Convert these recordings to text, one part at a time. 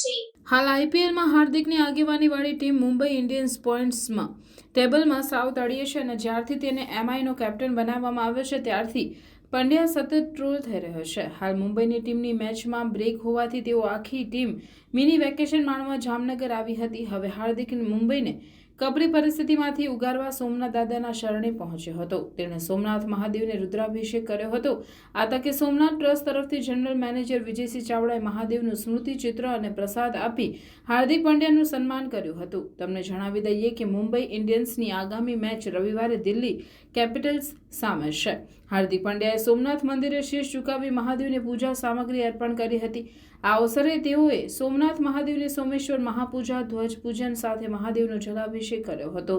છે. હાલ આઈપીએલમાં હાર્દિકની આગેવાનીવાળી ટીમ મુંબઈ ઇન્ડિયન્સ પોઈન્ટ્સમાં ટેબલમાં સાવ તળીએ છે અને જ્યારથી તેને એમઆઈનો કેપ્ટન બનાવવામાં આવ્યો છે, ત્યારથી પંડ્યા સતત ટ્રોલ થઈ રહ્યો છે. હાલ મુંબઈની ટીમની મેચમાં બ્રેક હોવાથી તેઓ આખી ટીમ મિની વેકેશન માણવા જામનગર આવી હતી. હવે હાર્દિક મુંબઈને કપરી પરિસ્થિતિમાંથી ઉગારવા સોમનાથ દાદાના શરણે પહોંચ્યો હતો. તેણે સોમનાથ મહાદેવને રુદ્રાભિષેક કર્યો હતો. આ તકે સોમનાથ ટ્રસ્ટ તરફથી જનરલ મેનેજર વિજયસિંહ ચાવડાએ મહાદેવનું સ્મૃતિ ચિત્ર અને પ્રસાદ આપી હાર્દિક પંડ્યાનું સન્માન કર્યું હતું. તમને જણાવી દઈએ કે મુંબઈ ઇન્ડિયન્સની આગામી મેચ રવિવારે દિલ્હી કેપિટલ્સ સામે છે. હાર્દિક પંડ્યાએ સોમનાથ મંદિરે શીશ ઝુકાવી મહાદેવને પૂજા સામગ્રી અર્પણ કરી હતી. આ અવસરે તેઓએ સોમનાથ મહાદેવની સોમેશ્વર મહાપૂજા ધ્વજ પૂજન સાથે મહાદેવનો જલાભિષેક કર્યો હતો.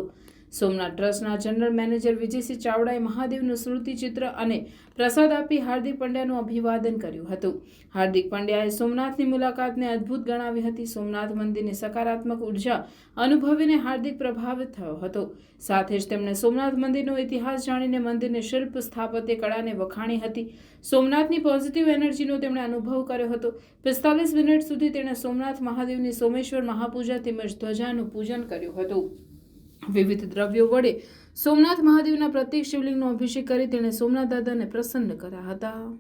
સોમનાથ ટ્રસ્ટના જનરલ મેનેજર વિજયસિંહ ચાવડાએ મહાદેવનું સ્મૃતિચિત્ર અને પ્રસાદ આપી હાર્દિક પંડ્યાનું અભિવાદન કર્યું હતું. હાર્દિક પંડ્યાએ સોમનાથની મુલાકાતને અદ્ભુત ગણાવી હતી. સોમનાથ મંદિરની સકારાત્મક ઊર્જા અનુભવીને હાર્દિક પ્રભાવિત થયો હતો. સાથે જ તેમણે સોમનાથ મંદિરનો ઇતિહાસ જાણીને મંદિરની શિલ્પ સ્થાપત્ય કળાને વખાણી હતી. સોમનાથની પોઝિટિવ એનર્જીનો તેમણે અનુભવ કર્યો હતો. પિસ્તાલીસ મિનિટ સુધી તેણે સોમનાથ મહાદેવની સોમેશ્વર મહાપૂજા તેમજ ધ્વજાનું પૂજન કર્યું હતું. વિવિધ દ્રવ્યો વડે સોમનાથ મહાદેવના પ્રત્યેક શિવલિંગનો અભિષેક કરી તેણે સોમનાથ દાદાને પ્રસન્ન કર્યા હતા.